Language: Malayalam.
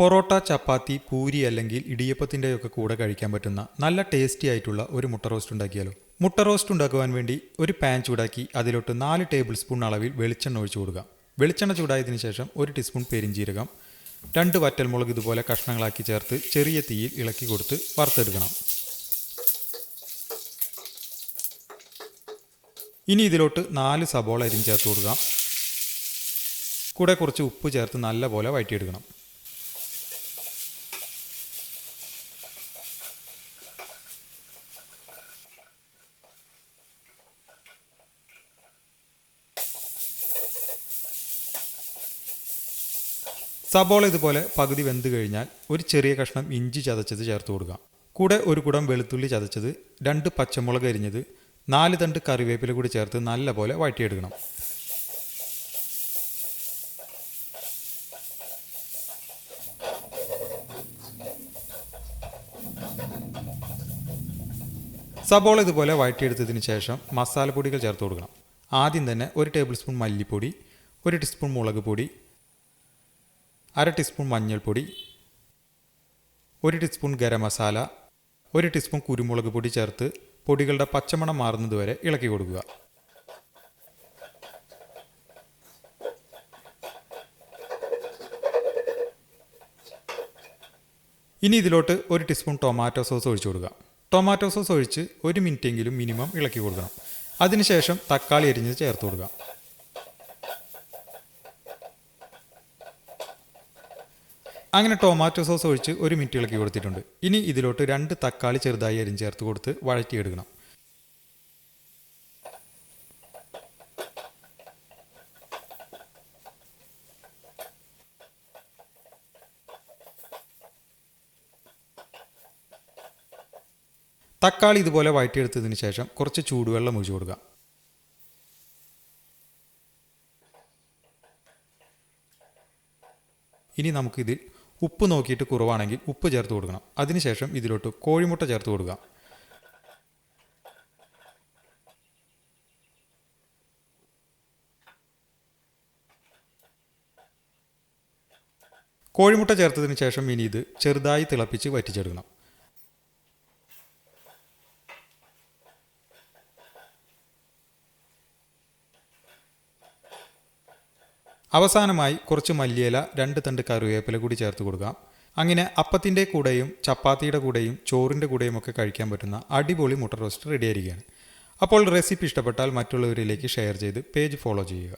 പൊറോട്ട ചപ്പാത്തി പൂരി അല്ലെങ്കിൽ ഇടിയപ്പത്തിന്റെയൊക്കെ കൂടെ കഴിക്കാൻ പറ്റുന്ന നല്ല ടേസ്റ്റി ആയിട്ടുള്ള ഒരു മുട്ട റോസ്റ്റ് ഉണ്ടാക്കിയാലോ? മുട്ട റോസ്റ്റ് ഉണ്ടാക്കുവാൻ വേണ്ടി ഒരു പാൻ ചൂടാക്കി അതിലോട്ട് നാല് ടേബിൾ സ്പൂൺ അളവിൽ വെളിച്ചെണ്ണ ഒഴിച്ചു കൊടുക്കുക. വെളിച്ചെണ്ണ ചൂടായതിനു ശേഷം ഒരു ടീസ്പൂൺ പെരിഞ്ചീരകം രണ്ട് വറ്റൽമുളക് ഇതുപോലെ കഷ്ണങ്ങളാക്കി ചേർത്ത് ചെറിയ തീയിൽ ഇളക്കി കൊടുത്ത് വറുത്തെടുക്കണം. ഇനി ഇതിലോട്ട് നാല് സബോള അരിഞ്ഞ് ചേർത്ത് കൊടുക്കാം കൂടെ കുറച്ച് ഉപ്പ് ചേർത്ത് നല്ലപോലെ വഴറ്റിയെടുക്കണം. സബോള ഇതുപോലെ പകുതി വെന്ത് കഴിഞ്ഞാൽ ഒരു ചെറിയ കഷ്ണം ഇഞ്ചി ചതച്ചത് ചേർത്ത് കൊടുക്കുക. കൂടെ ഒരു കുടം വെളുത്തുള്ളി ചതച്ചത് രണ്ട് പച്ചമുളക് അരിഞ്ഞത് നാല് തണ്ട് കറിവേപ്പില കൂടി ചേർത്ത് നല്ലപോലെ വഴറ്റിയെടുക്കണം. സബോള ഇതുപോലെ വഴറ്റിയെടുത്തതിന് ശേഷം മസാലപ്പൊടികൾ ചേർത്ത് കൊടുക്കണം. ആദ്യം തന്നെ ഒരു ടേബിൾ സ്പൂൺ മല്ലിപ്പൊടി ഒരു ടീസ്പൂൺ മുളക് പൊടി അര ടീസ്പൂൺ മഞ്ഞൾപ്പൊടി ഒരു ടീസ്പൂൺ ഗരം മസാല ഒരു ടീസ്പൂൺ കുരുമുളക് പൊടി ചേർത്ത് പൊടികളുടെ പച്ചമണം മാറുന്നതുവരെ ഇളക്കി കൊടുക്കുക. ഇനി ഇതിലോട്ട് ഒരു ടീസ്പൂൺ ടൊമാറ്റോ സോസ് ഒഴിച്ചു കൊടുക്കുക. ടൊമാറ്റോ സോസ് ഒഴിച്ച് ഒരു മിനിറ്റെങ്കിലും മിനിമം ഇളക്കി കൊടുക്കണം. അതിനുശേഷം തക്കാളി അരിഞ്ഞ് ചേർത്ത് കൊടുക്കുക. അങ്ങനെ ടൊമാറ്റോ സോസ് ഒഴിച്ച് ഒരു മിനിറ്റ് ഇളക്കി കൊടുത്തിട്ടുണ്ട്. ഇനി ഇതിലോട്ട് രണ്ട് തക്കാളി ചെറുതായി അരിഞ്ഞ് ചേർത്ത് കൊടുത്ത് വഴറ്റിയെടുക്കണം. തക്കാളി ഇതുപോലെ വഴറ്റിയെടുത്തതിന് ശേഷം കുറച്ച് ചൂടുവെള്ളം ഒഴിച്ചു കൊടുക്കുക. ഇനി നമുക്കിതിൽ ഉപ്പ് നോക്കിയിട്ട് കുറവാണെങ്കിൽ ഉപ്പ് ചേർത്ത് കൊടുക്കണം. അതിനുശേഷം ഇതിലോട്ട് കോഴിമുട്ട ചേർത്ത് കൊടുക്കുക. കോഴിമുട്ട ചേർത്തതിന് ശേഷം ഇനി ഇത് ചെറുതായി തിളപ്പിച്ച് വറ്റിച്ചെടുക്കണം. അവസാനമായി കുറച്ച് മല്ലിയില രണ്ട് തണ്ട് കറിവേപ്പില കൂടി ചേർത്ത് കൊടുക്കാം അങ്ങനെ അപ്പത്തിന്റെ കൂടെയും ചപ്പാത്തിയുടെ കൂടെയും ചോറിന്റെ കൂടെയും ഒക്കെ കഴിക്കാൻ പറ്റുന്ന അടിപൊളി മുട്ട റോസ്റ്റ് റെഡിയായിരിക്കുകയാണ് അപ്പോൾ റെസിപ്പി ഇഷ്ടപ്പെട്ടാൽ മറ്റുള്ളവരിലേക്ക് ഷെയർ ചെയ്ത് പേജ് ഫോളോ ചെയ്യുക.